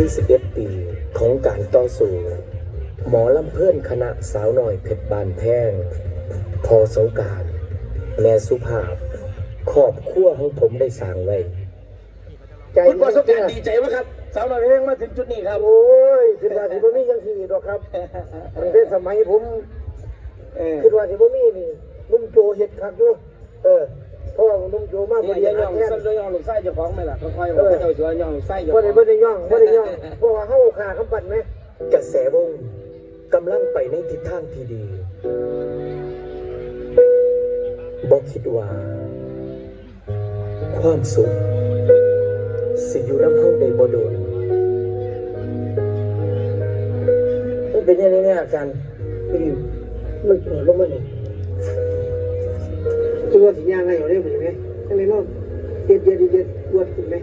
41 ปีของการต่อสู้หมอลำเพื่อนคณะสาวน้อยเพชรบานแพงพอสงกรารแม่สุภาพขอบขั้วของผมได้สร้างไว้ใจคุณประสบการณ์ดีใจไหมครับ สาวน้อยเพลงมาถึงจุดนี้ครับโอ้ยคิดว่าสิบ่มีจังซี่ดอกครับตั้งแต่สมัยผมเออคิดว่าสิบ่มีนี่นุ่มโจเฮ็ดคักอยู่เออเพราะว่านุ่มโจมากบ่นี่ได้ยังย่ย่อองงแท้สั้นย่องลูกไส้เจ้าของไหมล่ะค่อยๆบอกให้เจ้าชัวย่องลูกไส้เจ้าขบ่องได้บ่ได้ย่องบ่ได้ย่องเพราะว่าเฮาขาคำปัดไหมกระแสวงกำลังไปในทิศทางที่ดีบอกคิดว่า ความสุขสิอยู่น้ำเฮาได้บ่โดนมันเป็นยังไงเนี่ยอาจารย์พี่ดิวมันปวดลงมานี่ ตัวสิย่างให้เอาได้บ่ใช่ไหมจังได๋เนาะเฮ็ดเฮ็ดเฮ็ดปวดขึ้นไหม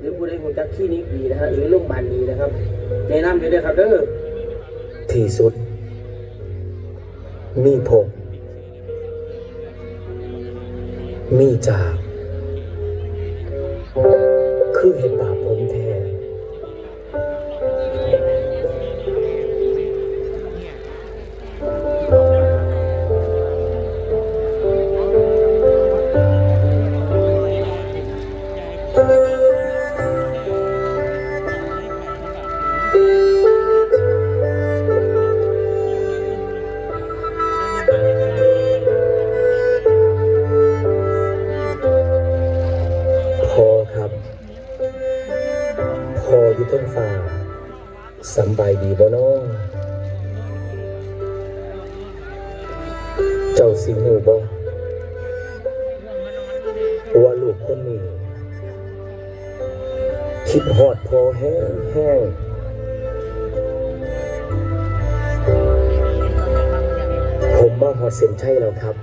หรือผู้ใดหูจักคลินิกดีนะฮะหรือโรงพยาบาลดีนะครับแนะนำเลยนะครับเด้อที่สุด มีผมมีจาก คือเห็นบาป ฟ้าสำบายดีบ่น้องเจ้าสิหูบ่ว่าลูกคนนี้ คิดฮอดพอแห้งแห้งผมมาฮอดเส้นชัยแล้วครับ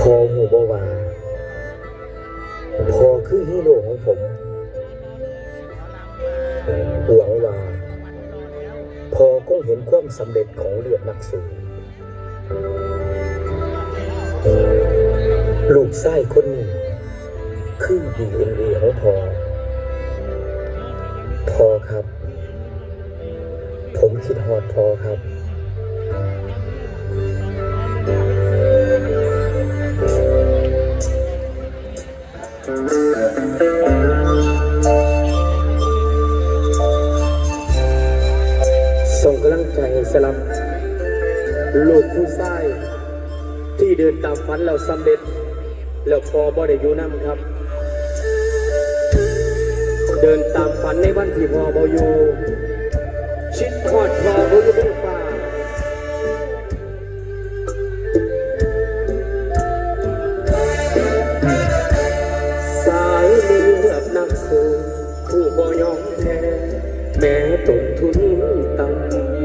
พอหูบ่ว่า คือฮีโร่ของผมหวังว่า พอคงเห็นความสำเร็จของเลือดนักสู้ลูกไส้คนนี้คือดีเอ็นเอของพอพอครับ ผมคิดฮอดพอครับ สลับลูกผู้ชายที่เดินตามฝันเราสำเร็จ แล้วพอบ่ได้อยู่น้ำครับ เดินตามฝันในวันที่พอบ่อยู่ชิดทอดพอบ่อยู่บนฟ้าสายเลือดนักสู้ผู้บ่ยอมแพ้แม้ต้นทุนต่ำ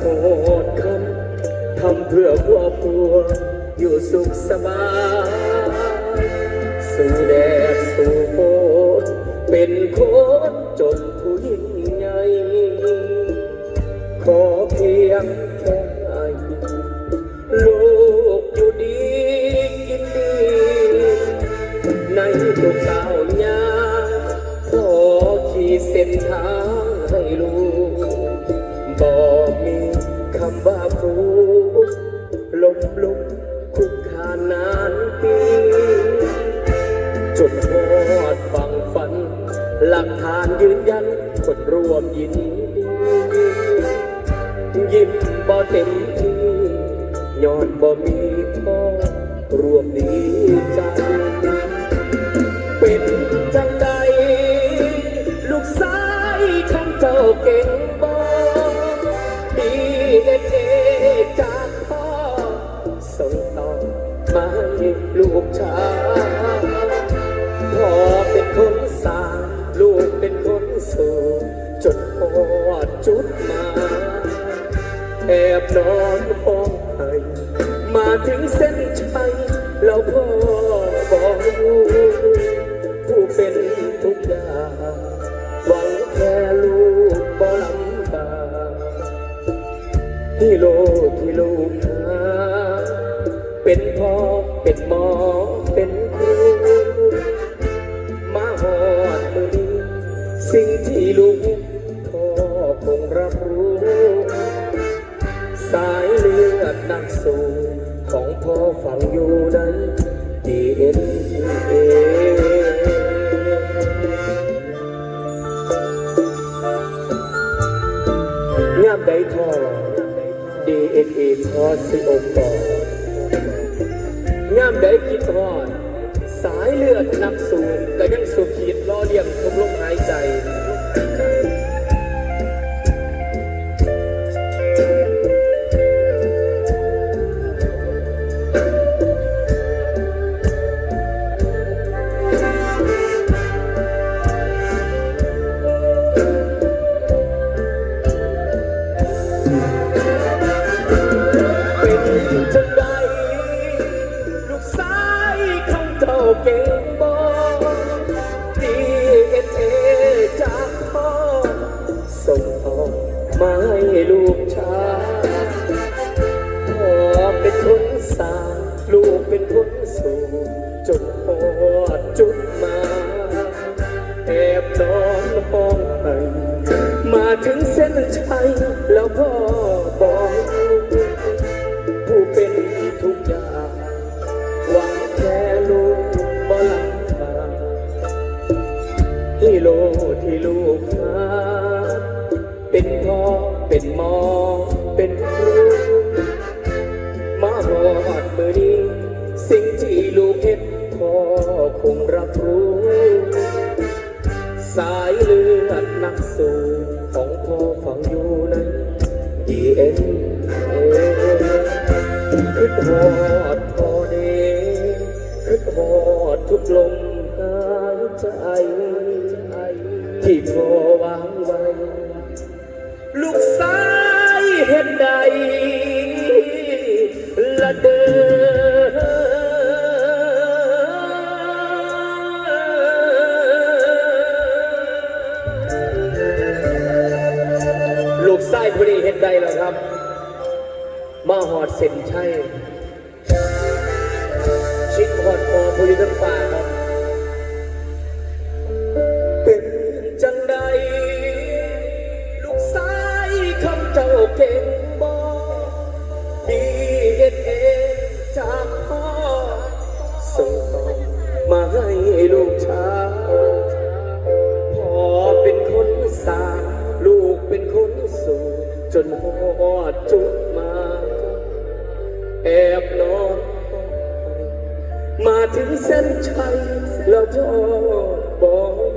เศร้าโหดคำทำเพื่อครอบครัว อยู่สุขสบายสู้แดดสู้ฝนเป็นคนจนผู้ยิ่งใหญ่ขอเพียงแค่ลูกอยู่ดีกินดี ในทุกก้าวย่างขอขีดเส้นทางให้ลูก คำว่าครูลมลุกคุกคานนานปีจนหอดฟังฝัน หลักฐานยืนยันคนรวมยินดียิ้มบ่เต็มที่ย้อนบ่มีพ่อรวมดีใจเป็นจังใด ลูกสายของเจ้าเก่งบ่ สู่จนพอดจุดหมายแอบนอนห้องไห้มาถึงเส้นชัยแล้วพ่อบอกลูกผู้เป็นทุกอย่างหวังแค่ลูกบ่ลำบากที่โลกที่ลูกหาเป็เป็นพ่อเป็นหมอ ลูกพ่อคงรับรู้ สายเลือดนักสู้ของพ่อฝังอยู่ใน DNA ยามใดทอ DNA ทอสิองค์ต่อยามใดคิดทอด สายเลือดนักสู้ก็ยังสุขีดรอเลียงทุกลมหายใจ ไม่ให้ลูกชายพ่อเป็นคนสร้างลูกเป็นคนสูงจนพอดจุดมาแอบนอนห้องไปมาถึงเส้นชัยแล้วพ่อ เป็นพ่อเป็นหมอ เป็นครูมาหอดมือนี้สิ่งที่ลูกเห็นพ่อคงรับรู้ สายเลือดนักสู้ของพ่อฝังอยู่ใน DNA ขึ้นหอ ลูกไส้พุธีเห็นใดแล้วครับ มาหอดเส้นชัยชิดหอดคอผู้อยู่ทั้งฟ้าครับ อดจุดมา แอบนอนมาถึงเส้นชัยแล้วพ่อบอก